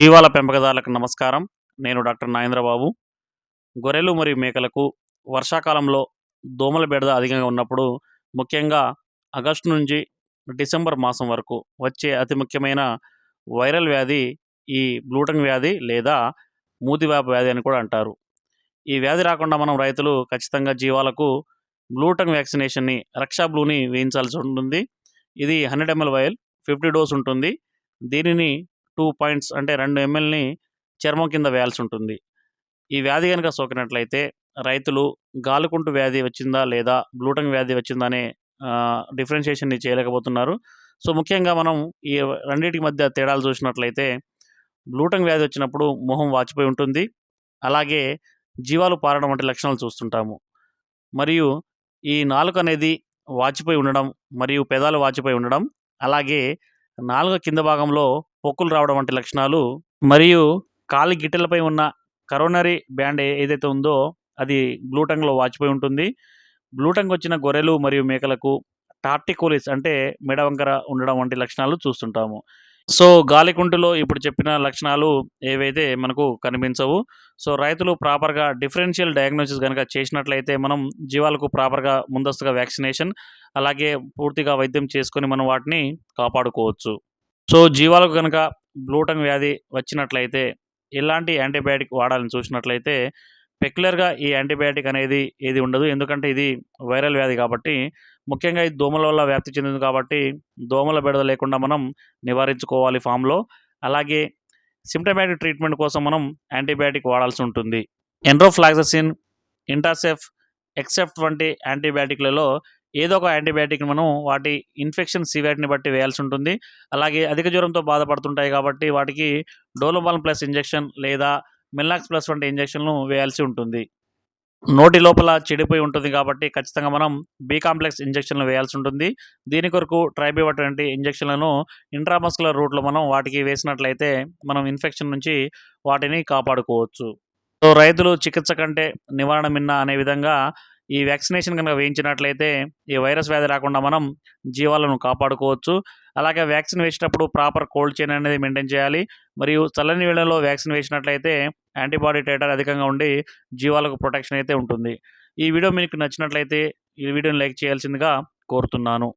జీవాల పెంపకదారులకు నమస్కారం. నేను డాక్టర్ నాగేంద్రబాబు. గొర్రెలు మరియు మేకలకు వర్షాకాలంలో దోమల బెడద అధికంగా ఉన్నప్పుడు ముఖ్యంగా ఆగస్టు నుంచి డిసెంబర్ మాసం వరకు వచ్చే అతి ముఖ్యమైన వైరల్ వ్యాధి ఈ బ్లూటంగ్ వ్యాధి లేదా మూతివ్యాప వ్యాధి అని కూడా అంటారు. ఈ వ్యాధి రాకుండా మనం రైతులు ఖచ్చితంగా జీవాలకు బ్లూటంగ్ వ్యాక్సినేషన్ని రక్షా బ్లూని వేయించాల్సి ఉంటుంది. ఇది hundred ML vial fifty dose ఉంటుంది. దీనిని టూ పాయింట్స్ అంటే రెండు ఎంఎల్ని చర్మం కింద వేయాల్సి ఉంటుంది ఈ వ్యాధి కనుక సోకినట్లయితే రైతులు గాలుకుంటు వ్యాధి వచ్చిందా లేదా బ్లూటంగ్ వ్యాధి వచ్చిందా అనే డిఫరెన్షియేషన్ని చేయలేకపోతున్నారు. సో ముఖ్యంగా మనం ఈ రెండింటి మధ్య తేడాలు చూసినట్లయితే బ్లూటంగ్ వ్యాధి వచ్చినప్పుడు మొహం వాచిపోయి ఉంటుంది. అలాగే జీవాలు పారడం వంటి లక్షణాలు చూస్తుంటాము. మరియు ఈ నాలుక అనేది వాచిపోయి ఉండడం మరియు పెదాలు వాచిపోయి ఉండడం అలాగే నాలుక కింద భాగంలో పొక్కులు రావడం వంటి లక్షణాలు మరియు కాలి గిట్టెలపై ఉన్న కరోనరీ బ్యాండ్ ఏదైతే ఉందో అది బ్లూటంగ్లో వాచిపోయి ఉంటుంది. బ్లూటంగ్ వచ్చిన గొర్రెలు మరియు మేకలకు టార్టికోలిస్ అంటే మెడవంకర ఉండడం వంటి లక్షణాలు చూస్తుంటాము. సో గాలికుంటులో ఇప్పుడు చెప్పిన లక్షణాలు ఏవైతే మనకు కనిపించవు. సో రైతులు ప్రాపర్గా డిఫరెన్షియల్ డయాగ్నోసిస్ కనుక చేసినట్లయితే మనం జీవాలకు ప్రాపర్గా ముందస్తుగా వ్యాక్సినేషన్ అలాగే పూర్తిగా వైద్యం చేసుకొని మనం వాటిని కాపాడుకోవచ్చు. సో జీవాలకు కనుక బ్లూటంగ్ వ్యాధి వచ్చినట్లయితే ఎలాంటి యాంటీబయాటిక్ వాడాలని చూసినట్లయితే పెక్యులర్గా ఈ యాంటీబయాటిక్ అనేది ఏది ఉండదు. ఎందుకంటే ఇది వైరల్ వ్యాధి కాబట్టి ముఖ్యంగా ఇది దోమల వల్ల వ్యాప్తి చెందింది కాబట్టి దోమల బెడద లేకుండా మనం నివారించుకోవాలి ఫామ్లో. అలాగే సిమ్టమాటిక్ ట్రీట్మెంట్ కోసం మనం యాంటీబయాటిక్ వాడాల్సి ఉంటుంది. ఎండ్రోఫ్లాక్ససిన్ ఇంటాసెఫ్ ఎక్సెప్ట్ వంటి యాంటీబయాటిక్లలో ఏదో ఒక యాంటీబయాటిక్ మనం వాటి ఇన్ఫెక్షన్ సివియారిటీని బట్టి వేయాల్సి ఉంటుంది అలాగే అధిక జ్వరంతో బాధపడుతుంటాయి కాబట్టి వాటికి డోలోబాల్ ప్లస్ ఇంజెక్షన్ లేదా మిల్లాక్స్ ప్లస్ వంటి ఇంజెక్షన్లు వేయాల్సి ఉంటుంది నోటి లోపల చెడిపోయి ఉంటుంది కాబట్టి ఖచ్చితంగా మనం బి కాంప్లెక్స్ ఇంజెక్షన్లు వేయాల్సి ఉంటుంది దీని కొరకు ట్రైబివట్ వంటి ఇంజెక్షన్లను ఇంట్రామస్కులర్ రూట్లో మనం వాటికి వేసినట్లయితే మనం ఇన్ఫెక్షన్ నుంచి వాటిని కాపాడుకోవచ్చు. సో రైతులు చికిత్స కంటే నివారణ మిన్న అనే విధంగా ఈ వ్యాక్సినేషన్ కనుక వేయించినట్లయితే ఈ వైరస్ వ్యాధి రాకుండా మనం జీవాలను కాపాడుకోవచ్చు. అలాగే వ్యాక్సిన్ వేసేటప్పుడు ప్రాపర్ కోల్డ్ చైన్ అనేది మెయింటైన్ చేయాలి. మరియు చల్లని వేళల్లో వ్యాక్సిన్ వేసినట్లయితే యాంటీబాడీ టైటర్ అధికంగా ఉండి జీవాలకు ప్రొటెక్షన్ అయితే ఉంటుంది. ఈ వీడియో మీకు నచ్చినట్లయితే ఈ వీడియోని లైక్ చేయాల్సిందిగా కోరుతున్నాను.